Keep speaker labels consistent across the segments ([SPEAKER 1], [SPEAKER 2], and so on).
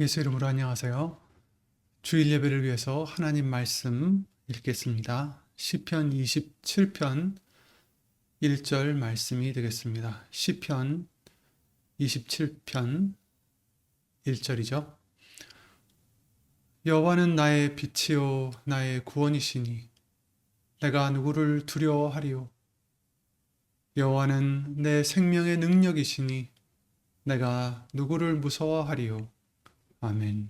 [SPEAKER 1] 예수 이름으로 안녕하세요. 주일 예배를 위해서 하나님 말씀 읽겠습니다. 시편 27편 1절 말씀이 되겠습니다. 시편 27편 1절이죠. 여호와는 나의 빛이요 나의 구원이시니 내가 누구를 두려워하리요 여호와는 내 생명의 능력이시니 내가 누구를 무서워하리요 아멘.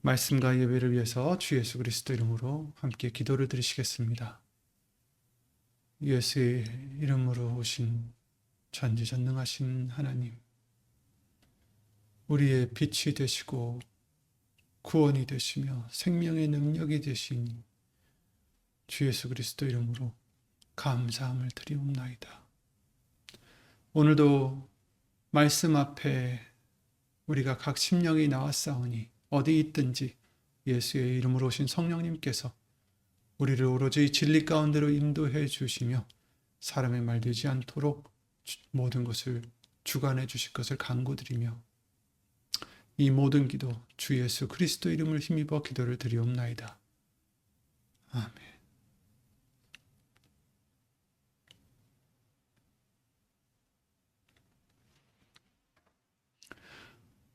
[SPEAKER 1] 말씀과 예배를 위해서 주 예수 그리스도 이름으로 함께 기도를 드리시겠습니다. 예수의 이름으로 오신 전지전능하신 하나님, 우리의 빛이 되시고 구원이 되시며 생명의 능력이 되신 주 예수 그리스도 이름으로 감사함을 드리옵나이다. 오늘도 말씀 앞에 우리가 각 심령이 나왔사오니 어디 있든지 예수의 이름으로 오신 성령님께서 우리를 오로지 진리 가운데로 인도해 주시며 사람의 말 되지 않도록 모든 것을 주관해 주실 것을 간구드리며 이 모든 기도 주 예수 그리스도 이름을 힘입어 기도를 드리옵나이다. 아멘.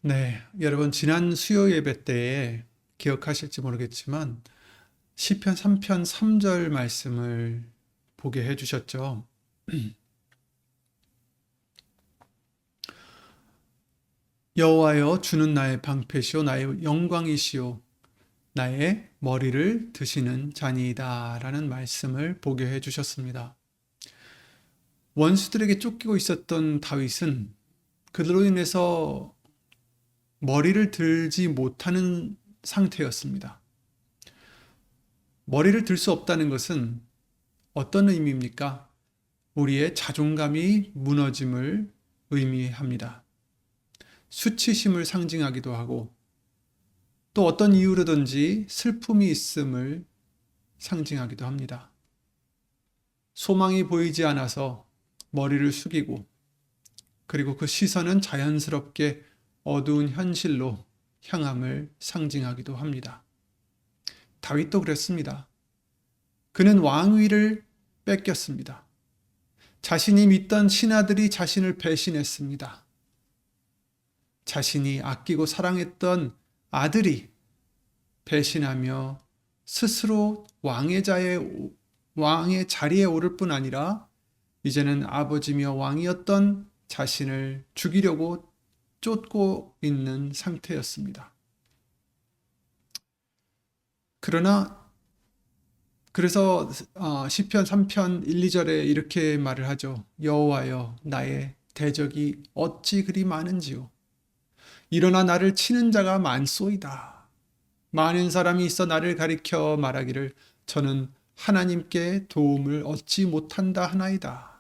[SPEAKER 1] 네, 여러분 지난 수요 예배 때에 기억하실지 모르겠지만 시편 3편 3절 말씀을 보게 해 주셨죠. 여호와여 주는 나의 방패시오 나의 영광이시오 나의 머리를 드시는 자니이다라는 말씀을 보게 해 주셨습니다. 원수들에게 쫓기고 있었던 다윗은 그들로 인해서 머리를 들지 못하는 상태였습니다. 머리를 들 수 없다는 것은 어떤 의미입니까? 우리의 자존감이 무너짐을 의미합니다. 수치심을 상징하기도 하고 또 어떤 이유로든지 슬픔이 있음을 상징하기도 합니다. 소망이 보이지 않아서 머리를 숙이고 그리고 그 시선은 자연스럽게 어두운 현실로 향함을 상징하기도 합니다. 다윗도 그랬습니다. 그는 왕위를 뺏겼습니다. 자신이 믿던 신하들이 자신을 배신했습니다. 자신이 아끼고 사랑했던 아들이 배신하며 스스로 왕의 자에 왕의 자리에 오를 뿐 아니라 이제는 아버지며 왕이었던 자신을 죽이려고 쫓고 있는 상태였습니다. 그러나 그래서 어, 시편 3편 1, 2절에 이렇게 말을 하죠. 여호와여 나의 대적이 어찌 그리 많은지요. 일어나 나를 치는 자가 많소이다. 많은 사람이 있어 나를 가리켜 말하기를 저는 하나님께 도움을 얻지 못한다 하나이다.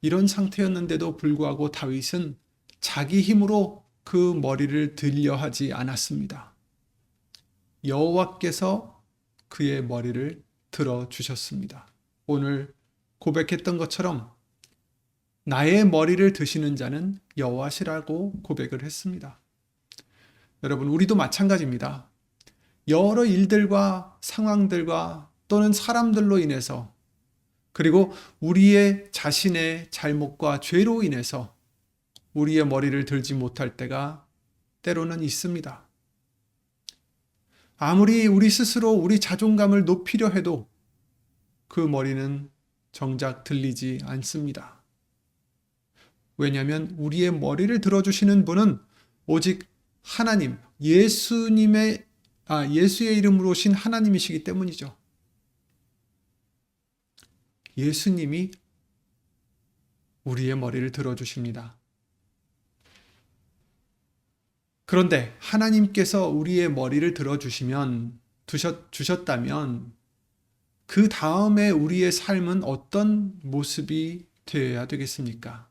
[SPEAKER 1] 이런 상태였는데도 불구하고 다윗은 자기 힘으로 그 머리를 들려 하지 않았습니다. 여호와께서 그의 머리를 들어 주셨습니다. 오늘 고백했던 것처럼 나의 머리를 드시는 자는 여호와시라고 고백을 했습니다. 여러분, 우리도 마찬가지입니다. 여러 일들과 상황들과 또는 사람들로 인해서 그리고 우리의 자신의 잘못과 죄로 인해서 우리의 머리를 들지 못할 때가 때로는 있습니다. 아무리 우리 스스로 우리 자존감을 높이려 해도 그 머리는 정작 들리지 않습니다. 왜냐하면 우리의 머리를 들어주시는 분은 오직 하나님, 예수님의, 아, 예수의 이름으로 오신 하나님이시기 때문이죠. 예수님이 우리의 머리를 들어주십니다. 그런데 하나님께서 우리의 머리를 들어주시면, 두셨, 주셨다면, 그 다음에 우리의 삶은 어떤 모습이 되어야 되겠습니까?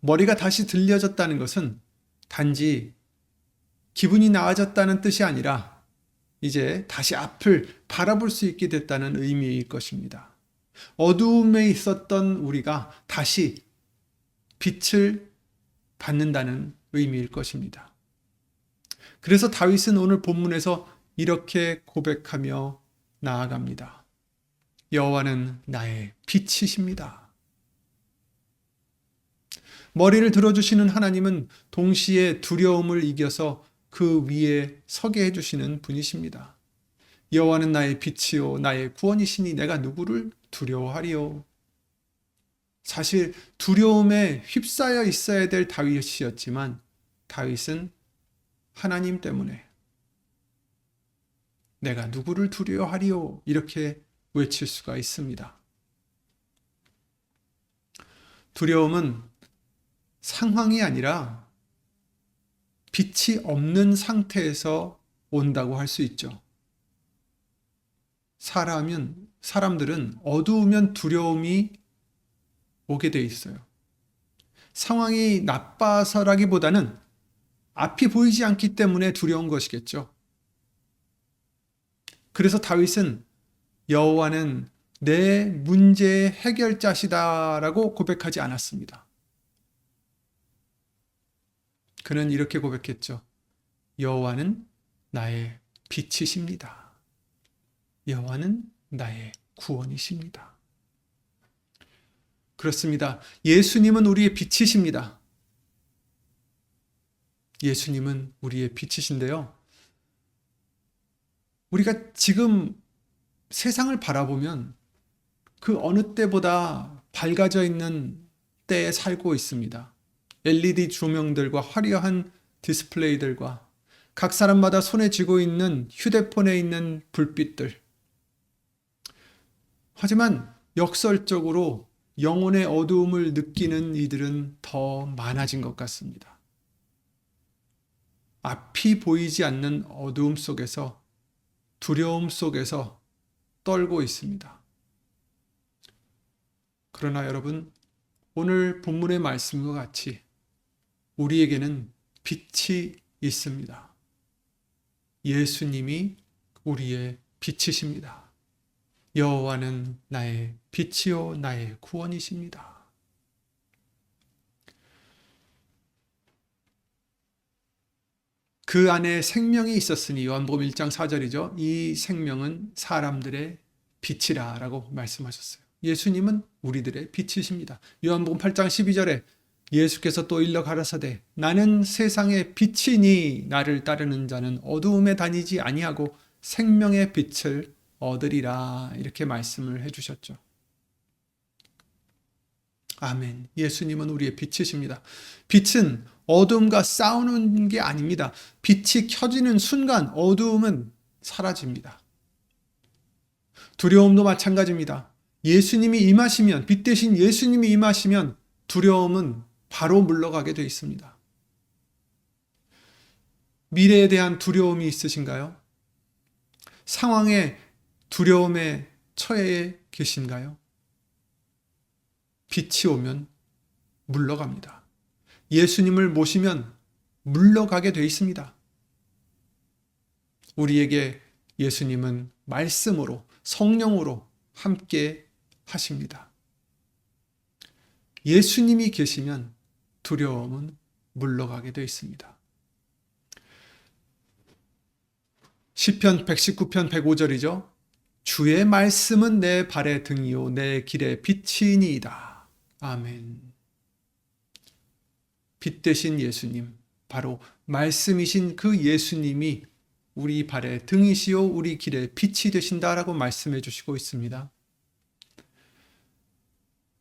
[SPEAKER 1] 머리가 다시 들려졌다는 것은 단지 기분이 나아졌다는 뜻이 아니라 이제 다시 앞을 바라볼 수 있게 됐다는 의미일 것입니다. 어두움에 있었던 우리가 다시 빛을 받는다는 의미일 것입니다. 그래서 다윗은 오늘 본문에서 이렇게 고백하며 나아갑니다. 여호와는 나의 빛이십니다. 머리를 들어주시는 하나님은 동시에 두려움을 이겨서 그 위에 서게 해주시는 분이십니다. 여호와는 나의 빛이요 나의 구원이시니 내가 누구를 두려워하리요. 사실 두려움에 휩싸여 있어야 될 다윗이었지만 다윗은 하나님 때문에 내가 누구를 두려워하리요 이렇게 외칠 수가 있습니다. 두려움은 상황이 아니라 빛이 없는 상태에서 온다고 할 수 있죠. 사람은 사람들은 어두우면 두려움이 오게 돼 있어요. 상황이 나빠서라기보다는 앞이 보이지 않기 때문에 두려운 것이겠죠. 그래서 다윗은 여호와는 내 문제의 해결자시다라고 고백하지 않았습니다. 그는 이렇게 고백했죠. 여호와는 나의 빛이십니다. 여호와는 나의 구원이십니다. 그렇습니다. 예수님은 우리의 빛이십니다. 예수님은 우리의 빛이신데요. 우리가 지금 세상을 바라보면 그 어느 때보다 밝아져 있는 때에 살고 있습니다. LED 조명들과 화려한 디스플레이들과 각 사람마다 손에 쥐고 있는 휴대폰에 있는 불빛들. 하지만 역설적으로 영혼의 어두움을 느끼는 이들은 더 많아진 것 같습니다. 앞이 보이지 않는 어두움 속에서 두려움 속에서 떨고 있습니다. 그러나 여러분, 오늘 본문의 말씀과 같이 우리에게는 빛이 있습니다. 예수님이 우리의 빛이십니다. 여호와는 나의 빛이요 나의 구원이십니다. 그 안에 생명이 있었으니 요한복음 1장 4절이죠. 이 생명은 사람들의 빛이라라고 말씀하셨어요. 예수님은 우리들의 빛이십니다. 요한복음 8장 12절에 예수께서 또 일러 가라사대 나는 세상의 빛이니 나를 따르는 자는 어두움에 다니지 아니하고 생명의 빛을 얻으리라 이렇게 말씀을 해 주셨죠. 아멘. 예수님은 우리의 빛이십니다. 빛은 어둠과 싸우는 게 아닙니다. 빛이 켜지는 순간 어두움은 사라집니다. 두려움도 마찬가지입니다. 예수님이 임하시면, 빛 대신 예수님이 임하시면 두려움은 바로 물러가게 되어 있습니다. 미래에 대한 두려움이 있으신가요? 상황에 두려움에 처해 계신가요? 빛이 오면 물러갑니다. 예수님을 모시면 물러가게 되어 있습니다. 우리에게 예수님은 말씀으로, 성령으로 함께 하십니다. 예수님이 계시면 두려움은 물러가게 되어 있습니다. 시편 119편 105절이죠. 주의 말씀은 내 발의 등이요 내 길의 빛이니이다. 아멘. 빛 대신 예수님, 바로 말씀이신 그 예수님이 우리 발의 등이시요 우리 길의 빛이 되신다라고 말씀해 주시고 있습니다.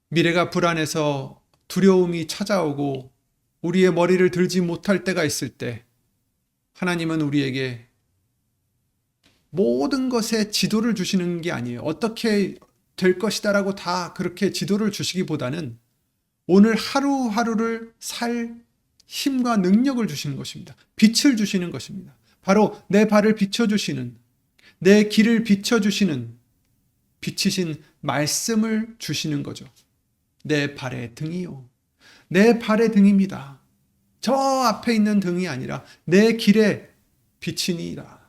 [SPEAKER 1] 미래가 불안해서 두려움이 찾아오고 우리의 머리를 들지 못할 때가 있을 때 하나님은 우리에게 모든 것에 지도를 주시는 게 아니에요. 어떻게 될 것이다라고 다 그렇게 지도를 주시기보다는 오늘 하루하루를 살 힘과 능력을 주시는 것입니다. 빛을 주시는 것입니다. 바로 내 발을 비춰주시는, 내 길을 비춰주시는 빛이신 말씀을 주시는 거죠. 내 발의 등이요. 내 발의 등입니다. 저 앞에 있는 등이 아니라 내 길의 빛이니라.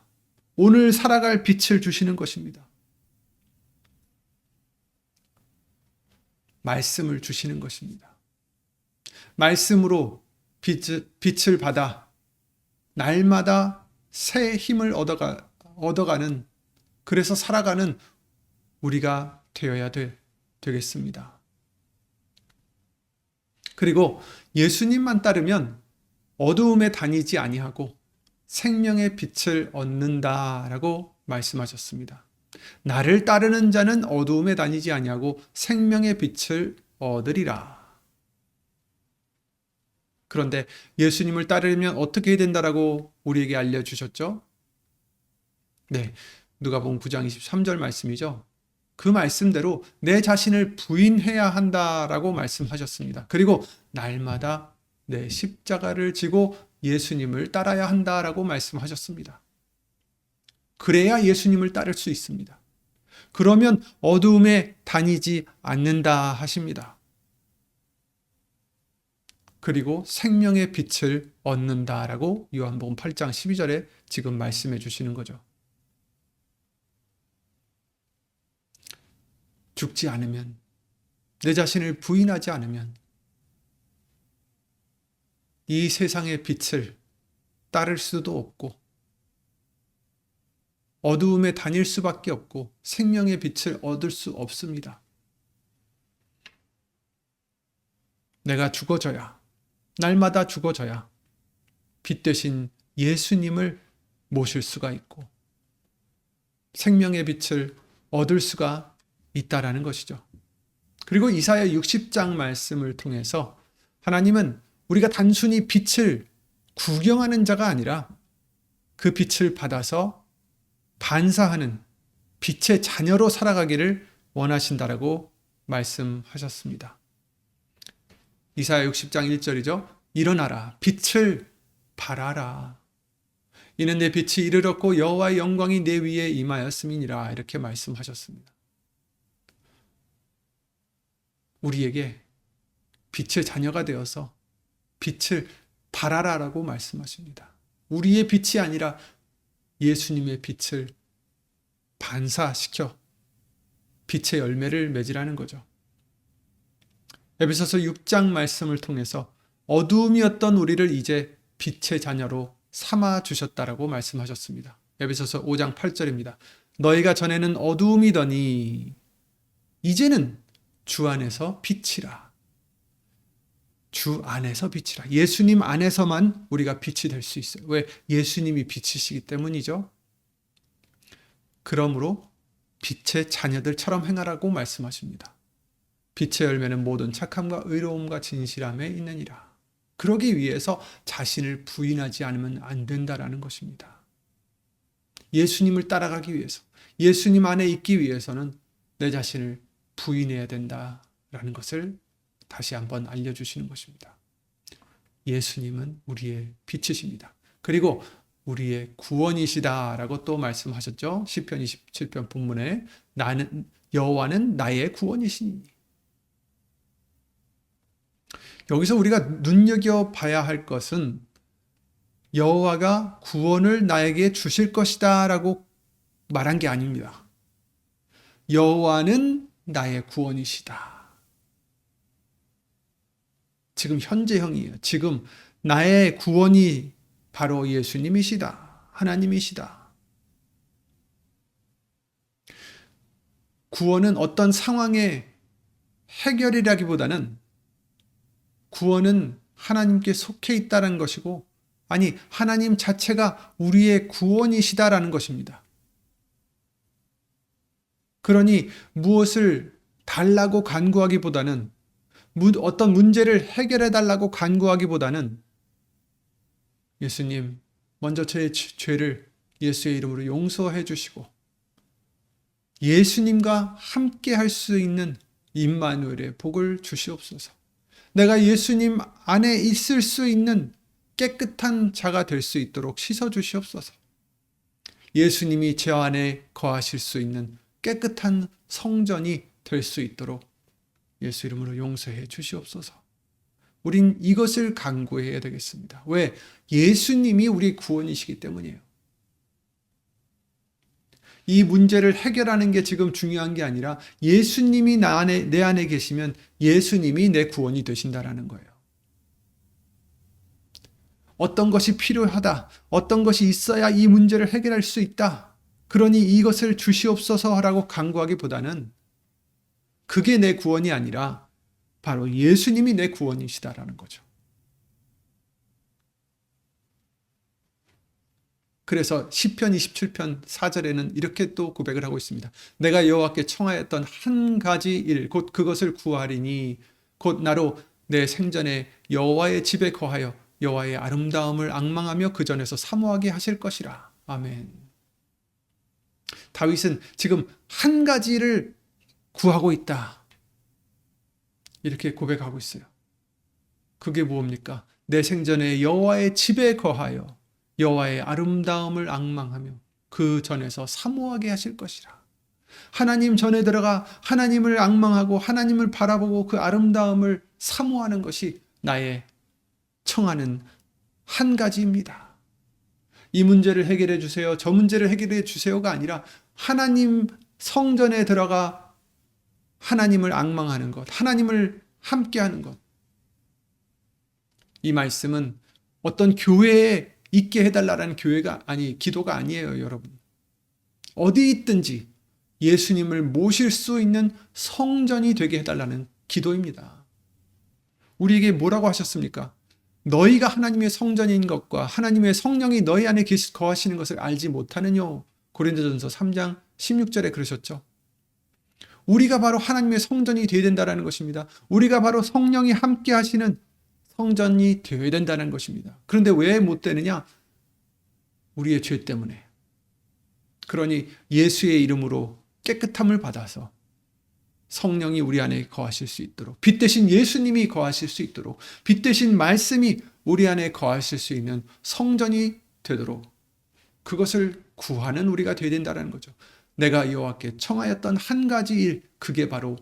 [SPEAKER 1] 오늘 살아갈 빛을 주시는 것입니다. 말씀을 주시는 것입니다. 말씀으로 빛, 빛을 받아 날마다 새 힘을 얻어가, 얻어가는 그래서 살아가는 우리가 되어야 되, 되겠습니다. 그리고 예수님만 따르면 어두움에 다니지 아니하고 생명의 빛을 얻는다라고 말씀하셨습니다. 나를 따르는 자는 어두움에 다니지 아니하고 생명의 빛을 얻으리라. 그런데 예수님을 따르면 어떻게 된다라고 우리에게 알려 주셨죠? 네. 누가복음 9장 23절 말씀이죠. 그 말씀대로 내 자신을 부인해야 한다라고 말씀하셨습니다. 그리고 날마다 내 십자가를 지고 예수님을 따라야 한다라고 말씀하셨습니다. 그래야 예수님을 따를 수 있습니다. 그러면 어두움에 다니지 않는다 하십니다. 그리고 생명의 빛을 얻는다라고 요한복음 8장 12절에 지금 말씀해 주시는 거죠. 죽지 않으면 내 자신을 부인하지 않으면 이 세상의 빛을 따를 수도 없고 어두움에 다닐 수밖에 없고 생명의 빛을 얻을 수 없습니다. 내가 죽어져야 날마다 죽어져야 빛 대신 예수님을 모실 수가 있고 생명의 빛을 얻을 수가 있다라는 것이죠. 그리고 이사야 60장 말씀을 통해서 하나님은 우리가 단순히 빛을 구경하는 자가 아니라 그 빛을 받아서 반사하는 빛의 자녀로 살아가기를 원하신다라고 말씀하셨습니다. 이사야 60장 1절이죠. 일어나라 빛을 발하라. 이는 내 빛이 이르렀고 여호와의 영광이 내 위에 임하였음이니라 이렇게 말씀하셨습니다. 우리에게 빛의 자녀가 되어서 빛을 발하라라고 말씀하십니다. 우리의 빛이 아니라 예수님의 빛을 반사시켜 빛의 열매를 맺으라는 거죠. 에베소서 6장 말씀을 통해서 어두움이었던 우리를 이제 빛의 자녀로 삼아 주셨다라고 말씀하셨습니다. 에베소서 5장 8절입니다. 너희가 전에는 어두움이더니 이제는 주 안에서 빛이라. 주 안에서 빛이라. 예수님 안에서만 우리가 빛이 될 수 있어요. 왜? 예수님이 빛이시기 때문이죠. 그러므로 빛의 자녀들처럼 행하라고 말씀하십니다. 빛의 열매는 모든 착함과 의로움과 진실함에 있느니라. 그러기 위해서 자신을 부인하지 않으면 안 된다라는 것입니다. 예수님을 따라가기 위해서, 예수님 안에 있기 위해서는 내 자신을 부인해야 된다라는 것을 다시 한번 알려주시는 것입니다. 예수님은 우리의 빛이십니다. 그리고 우리의 구원이시다라고 또 말씀하셨죠. 시편 27편 본문에 나는 여호와는 나의 구원이시니. 여기서 우리가 눈여겨 봐야 할 것은 여호와가 구원을 나에게 주실 것이다라고 말한 게 아닙니다. 여호와는 나의 구원이시다. 지금 현재형이에요. 지금 나의 구원이 바로 예수님이시다. 하나님이시다. 구원은 어떤 상황의 해결이라기보다는 구원은 하나님께 속해 있다는 것이고, 아니, 하나님 자체가 우리의 구원이시다라는 것입니다. 그러니 무엇을 달라고 간구하기보다는 어떤 문제를 해결해 달라고 간구하기보다는 예수님, 먼저 제 죄를 예수의 이름으로 용서해 주시고 예수님과 함께 할 수 있는 임마누엘의 복을 주시옵소서. 내가 예수님 안에 있을 수 있는 깨끗한 자가 될 수 있도록 씻어 주시옵소서. 예수님이 제 안에 거하실 수 있는 깨끗한 성전이 될 수 있도록 예수 이름으로 용서해 주시옵소서. 우린 이것을 강구해야 되겠습니다. 왜? 예수님이 우리 구원이시기 때문이에요. 이 문제를 해결하는 게 지금 중요한 게 아니라 예수님이 나 안에, 내 안에 계시면 예수님이 내 구원이 되신다라는 거예요. 어떤 것이 필요하다. 어떤 것이 있어야 이 문제를 해결할 수 있다. 그러니 이것을 주시옵소서라고 간구하기보다는 그게 내 구원이 아니라 바로 예수님이 내 구원이시다라는 거죠. 그래서 시편 27편 4절에는 이렇게 또 고백을 하고 있습니다. 내가 여호와께 청하였던 한 가지 일 곧 그것을 구하리니 곧 나로 내 생전에 여호와의 집에 거하여 여호와의 아름다움을 앙망하며 그 전에서 사모하게 하실 것이라. 아멘. 다윗은 지금 한 가지를 구하고 있다. 이렇게 고백하고 있어요. 그게 무엇입니까? 내 생전에 여호와의 집에 거하여 여호와의 아름다움을 앙망하며 그 전에서 사모하게 하실 것이라. 하나님 전에 들어가 하나님을 앙망하고 하나님을 바라보고 그 아름다움을 사모하는 것이 나의 청하는 한 가지입니다. 이 문제를 해결해 주세요. 저 문제를 해결해 주세요가 아니라 하나님 성전에 들어가 하나님을 앙망하는 것, 하나님을 함께하는 것. 이 말씀은 어떤 교회에 있게 해달라는 교회가 아니 기도가 아니에요, 여러분. 어디 있든지 예수님을 모실 수 있는 성전이 되게 해달라는 기도입니다. 우리에게 뭐라고 하셨습니까? 너희가 하나님의 성전인 것과 하나님의 성령이 너희 안에 계시 거하시는 것을 알지 못하느뇨. 고린도전서 3장 16절에 그러셨죠. 우리가 바로 하나님의 성전이 되어야 된다는 것입니다. 우리가 바로 성령이 함께 하시는 성전이 되어야 된다는 것입니다. 그런데 왜 못 되느냐? 우리의 죄 때문에. 그러니 예수의 이름으로 깨끗함을 받아서 성령이 우리 안에 거하실 수 있도록 빛 대신 예수님이 거하실 수 있도록 빛 대신 말씀이 우리 안에 거하실 수 있는 성전이 되도록 그것을 구하는 우리가 되어야 된다는 거죠. 내가 여호와께 청하였던 한 가지 일 그게 바로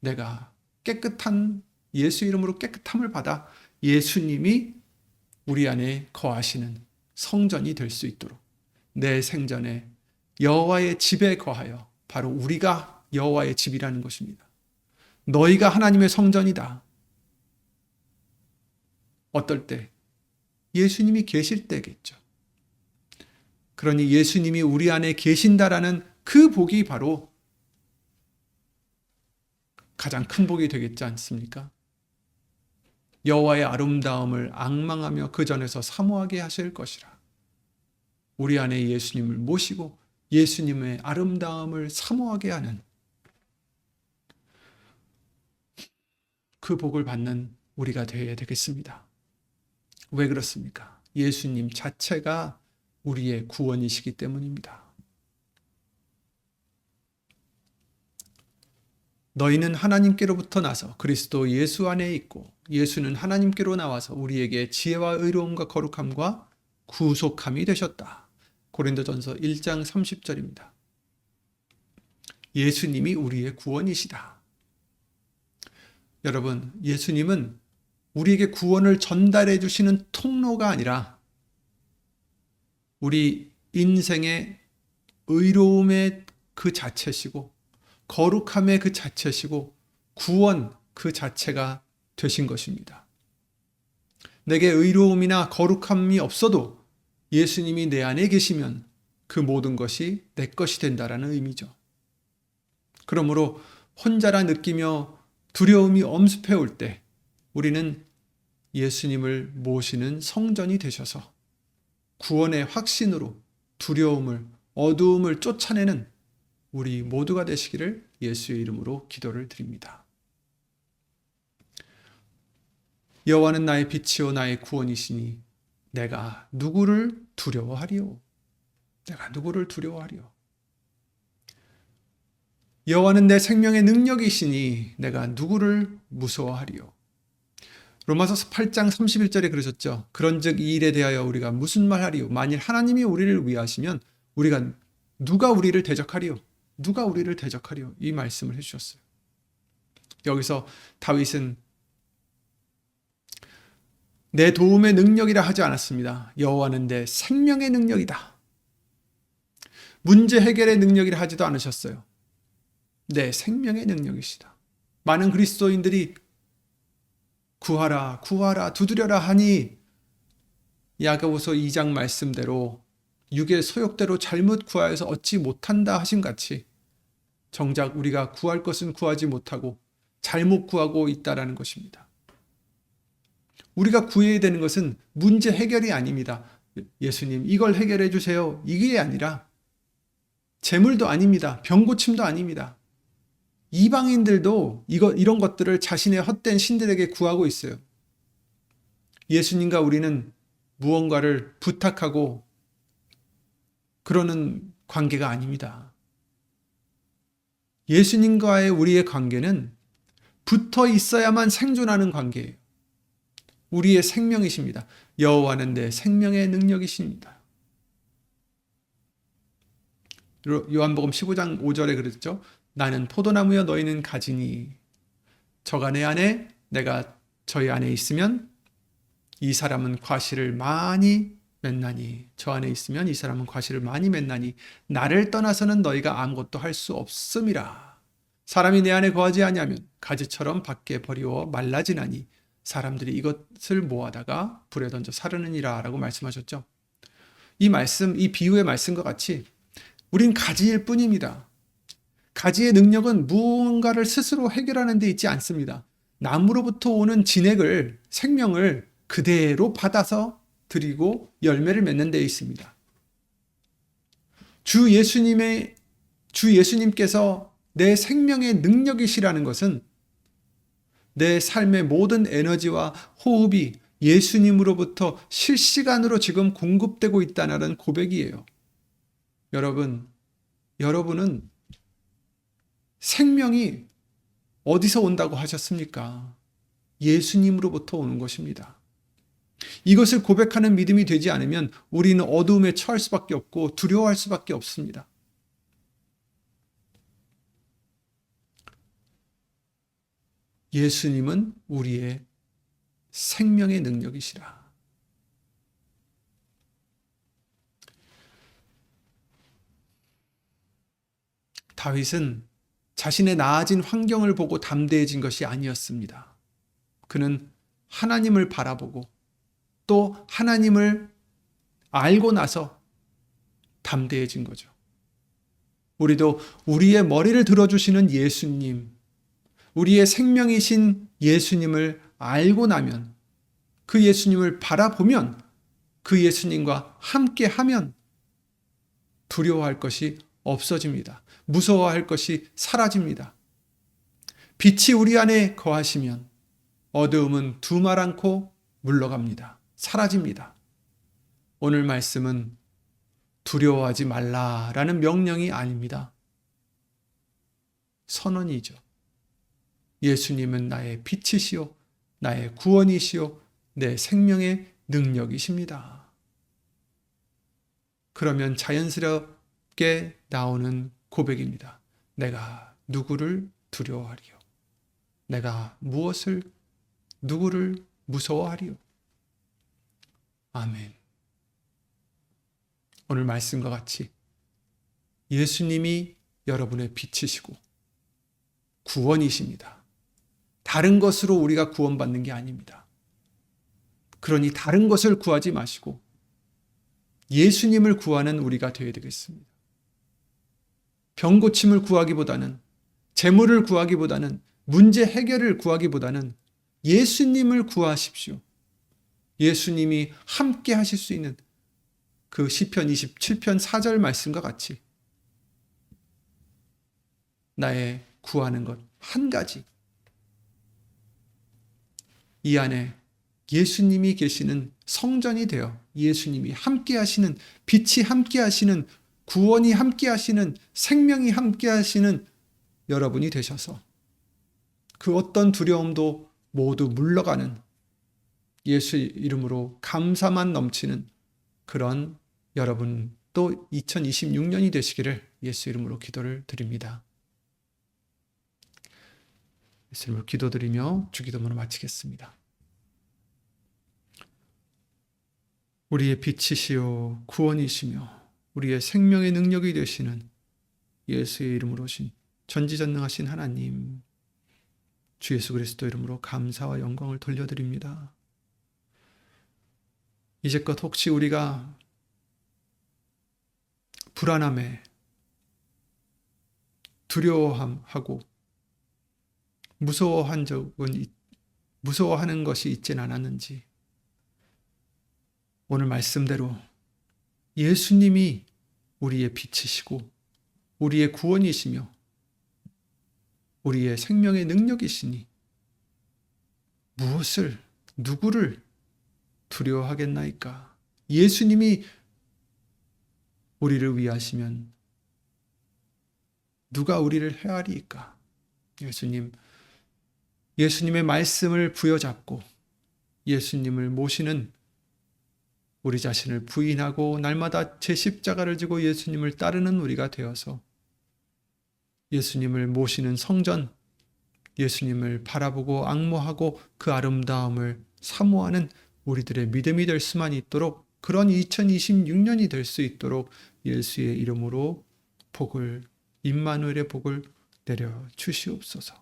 [SPEAKER 1] 내가 깨끗한 예수 이름으로 깨끗함을 받아 예수님이 우리 안에 거하시는 성전이 될 수 있도록 내 생전에 여호와의 집에 거하여 바로 우리가 여호와의 집이라는 것입니다. 너희가 하나님의 성전이다. 어떨 때? 예수님이 계실 때겠죠. 그러니 예수님이 우리 안에 계신다라는 그 복이 바로 가장 큰 복이 되겠지 않습니까? 여호와의 아름다움을 앙망하며 그 전에서 사모하게 하실 것이라. 우리 안에 예수님을 모시고 예수님의 아름다움을 사모하게 하는 그 복을 받는 우리가 되어야 되겠습니다. 왜 그렇습니까? 예수님 자체가 우리의 구원이시기 때문입니다. 너희는 하나님께로부터 나서 그리스도 예수 안에 있고 예수는 하나님께로 나와서 우리에게 지혜와 의로움과 거룩함과 구속함이 되셨다. 고린도전서 1장 30절입니다. 예수님이 우리의 구원이시다. 여러분, 예수님은 우리에게 구원을 전달해 주시는 통로가 아니라 우리 인생의 의로움의 그 자체시고 거룩함의 그 자체시고 구원 그 자체가 되신 것입니다. 내게 의로움이나 거룩함이 없어도 예수님이 내 안에 계시면 그 모든 것이 내 것이 된다라는 의미죠. 그러므로 혼자라 느끼며 두려움이 엄습해 올 때 우리는 예수님을 모시는 성전이 되셔서 구원의 확신으로 두려움을 어두움을 쫓아내는 우리 모두가 되시기를 예수의 이름으로 기도를 드립니다. 여호와는 나의 빛이요 나의 구원이시니 내가 누구를 두려워하리요? 내가 누구를 두려워하리요? 여호와는 내 생명의 능력이시니 내가 누구를 무서워하리요? 로마서 8장 31절에 그러셨죠. 그런즉 이 일에 대하여 우리가 무슨 말하리요? 만일 하나님이 우리를 위하시면 우리가 누가 우리를 대적하리요? 누가 우리를 대적하리요? 이 말씀을 해 주셨어요. 여기서 다윗은 내 도움의 능력이라 하지 않았습니다. 여호와는 내 생명의 능력이다. 문제 해결의 능력이라 하지도 않으셨어요. 내 생명의 능력이시다. 많은 그리스도인들이 구하라, 구하라, 두드려라 하니 야고보서 2장 말씀대로 육의 소욕대로 잘못 구하여서 얻지 못한다 하신 같이 정작 우리가 구할 것은 구하지 못하고 잘못 구하고 있다라는 것입니다. 우리가 구해야 되는 것은 문제 해결이 아닙니다. 예수님, 이걸 해결해 주세요. 이게 아니라 재물도 아닙니다. 병 고침도 아닙니다. 이방인들도 이거 이런 것들을 자신의 헛된 신들에게 구하고 있어요. 예수님과 우리는 무언가를 부탁하고 그러는 관계가 아닙니다. 예수님과의 우리의 관계는 붙어 있어야만 생존하는 관계예요. 우리의 생명이십니다. 여호와는 내 생명의 능력이십니다. 요한복음 15장 5절에 그랬죠. 나는 포도나무여 너희는 가지니 저가 내 안에 내가 저희 안에 있으면 이 사람은 과실을 많이 맺나니 저 안에 있으면 이 사람은 과실을 많이 맺나니 나를 떠나서는 너희가 아무것도 할 수 없음이라. 사람이 내 안에 거하지 아니하면 가지처럼 밖에 버리워 말라지나니 사람들이 이것을 모아다가 불에 던져 사르느니라라고 말씀하셨죠. 이 말씀, 이 비유의 말씀과 같이 우린 가지일 뿐입니다. 가지의 능력은 무언가를 스스로 해결하는 데 있지 않습니다. 나무로부터 오는 진액을 생명을 그대로 받아서 드리고 열매를 맺는 데 있습니다. 주 예수님의 주 예수님께서 내 생명의 능력이시라는 것은 내 삶의 모든 에너지와 호흡이 예수님으로부터 실시간으로 지금 공급되고 있다는 고백이에요. 여러분, 여러분은 생명이 어디서 온다고 하셨습니까? 예수님으로부터 오는 것입니다. 이것을 고백하는 믿음이 되지 않으면 우리는 어두움에 처할 수밖에 없고 두려워할 수밖에 없습니다. 예수님은 우리의 생명의 능력이시라. 다윗은 자신의 나아진 환경을 보고 담대해진 것이 아니었습니다. 그는 하나님을 바라보고 또 하나님을 알고 나서 담대해진 거죠. 우리도 우리의 머리를 들어주시는 예수님, 우리의 생명이신 예수님을 알고 나면 그 예수님을 바라보면 그 예수님과 함께 하면 두려워할 것이 없어집니다. 무서워할 것이 사라집니다. 빛이 우리 안에 거하시면 어두움은 두말 않고 물러갑니다. 사라집니다. 오늘 말씀은 두려워하지 말라라는 명령이 아닙니다. 선언이죠. 예수님은 나의 빛이시요, 나의 구원이시요, 내 생명의 능력이십니다. 그러면 자연스럽게 나오는 고백입니다. 내가 누구를 두려워하리요? 내가 무엇을, 누구를 무서워하리요? 아멘. 오늘 말씀과 같이 예수님이 여러분의 빛이시고 구원이십니다. 다른 것으로 우리가 구원받는 게 아닙니다. 그러니 다른 것을 구하지 마시고 예수님을 구하는 우리가 되어야 되겠습니다. 병 고침을 구하기보다는 재물을 구하기보다는 문제 해결을 구하기보다는 예수님을 구하십시오. 예수님이 함께 하실 수 있는 그 시편 27편 4절 말씀과 같이 나의 구하는 것 한 가지 이 안에 예수님이 계시는 성전이 되어 예수님이 함께 하시는 빛이 함께 하시는 구원이 함께 하시는 생명이 함께 하시는 여러분이 되셔서 그 어떤 두려움도 모두 물러가는 예수 이름으로 감사만 넘치는 그런 여러분 또 2026년이 되시기를 예수 이름으로 기도를 드립니다. 예수님을 기도드리며 주기도문을 마치겠습니다. 우리의 빛이시요 구원이시며 우리의 생명의 능력이 되시는 예수의 이름으로 오신 전지전능하신 하나님 주 예수 그리스도 이름으로 감사와 영광을 돌려드립니다. 이제껏 혹시 우리가 불안함에 두려워함하고 무서워한 적은 있- 무서워하는 것이 있진 않았는지 오늘 말씀대로 예수님이 우리의 빛이시고 우리의 구원이시며 우리의 생명의 능력이시니 무엇을 누구를 두려워하겠나이까? 예수님이 우리를 위하시면 누가 우리를 헤아리이까? 예수님, 예수님의 말씀을 부여잡고 예수님을 모시는 우리 자신을 부인하고 날마다 제 십자가를 지고 예수님을 따르는 우리가 되어서 예수님을 모시는 성전, 예수님을 바라보고 악모하고 그 아름다움을 사모하는 우리들의 믿음이 될 수만 있도록 그런 2026년이 될 수 있도록 예수의 이름으로 복을 임마누엘의 복을 내려 주시옵소서.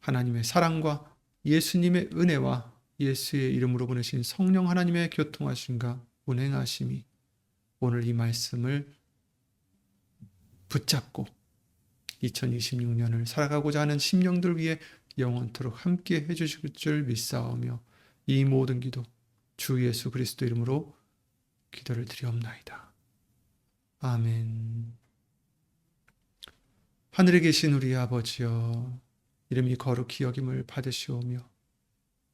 [SPEAKER 1] 하나님의 사랑과 예수님의 은혜와 예수의 이름으로 보내신 성령 하나님의 교통하심과 운행하심이 오늘 이 말씀을 붙잡고 2026년을 살아가고자 하는 심령들 위해 영원토록 함께 해주실 줄 믿사오며 이 모든 기도 주 예수 그리스도 이름으로 기도를 드리옵나이다. 아멘. 하늘에 계신 우리 아버지여 이름이 거룩히 여김을 받으시오며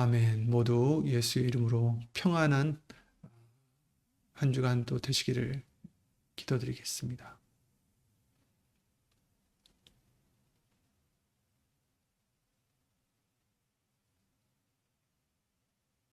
[SPEAKER 1] 아멘. 모두 예수의 이름으로 평안한 한 주간 또 되시기를 기도드리겠습니다.